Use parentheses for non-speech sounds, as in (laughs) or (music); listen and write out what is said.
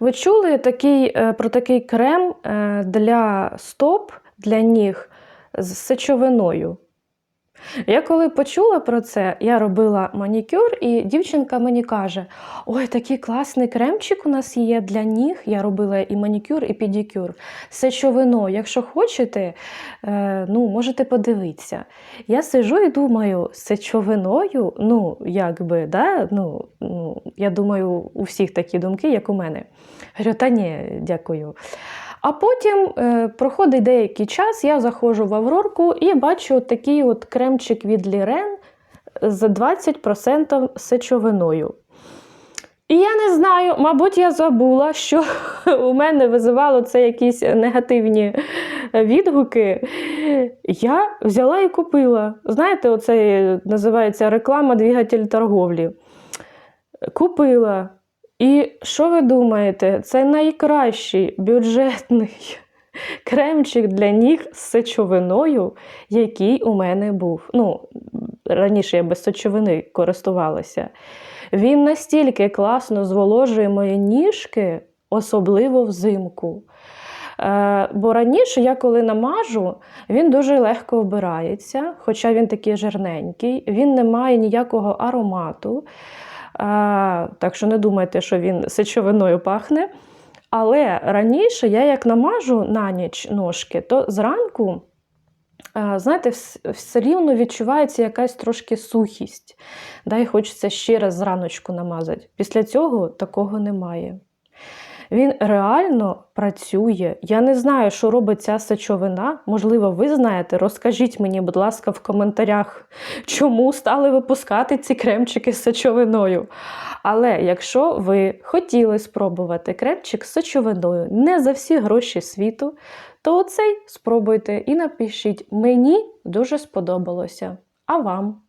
Ви чули такий, е, про такий крем е, для стоп, для ніг з сечовиною? Я коли почула про це, я робила манікюр, і дівчинка мені каже: Ой, такий класний кремчик у нас є для ніг. Я робила і манікюр, і педикюр. Сечовино, якщо хочете, е, ну, можете подивитися. Я сижу і думаю, з сечовиною, ну, якби, да? ну, я думаю, у всіх такі думки, як у мене. Говорю, та ні, дякую. А потім е, проходить деякий час, я заходжу в Аврорку і бачу такий от кремчик від Лірен з 20% сечовиною. І я не знаю, мабуть, я забула, що (laughs) у мене визивало це якісь негативні відгуки. Я взяла і купила. Знаєте, оце називається реклама двигатель торговлі. Купила. І що ви думаєте? Це найкращий бюджетний (laughs) кремчик для ніг з сечовиною, який у мене був. Ну, раніше я без сечовини користувалася. Він настільки класно зволожує мої ніжки, особливо взимку. Е, бо раніше я коли намажу, він дуже легко вбирається, хоча він такий жирненький, він не має ніякого аромату. А, так що не думайте, що він сечовиною пахне. Але раніше я як намажу на ніч ножки, то зранку, знаєте, все рівно відчувається якась трошки сухість. Да, і хочеться ще раз зраночку намазати. Після цього такого немає. Він реально працює. Я не знаю, що робить ця сечовина. Можливо, ви знаєте. Розкажіть мені, будь ласка, в коментарях, чому стали випускати ці кремчики з сечовиною. Але якщо ви хотіли спробувати кремчик з сечовиною не за всі гроші світу, то оцей спробуйте і напишіть: мені дуже сподобалося. А вам?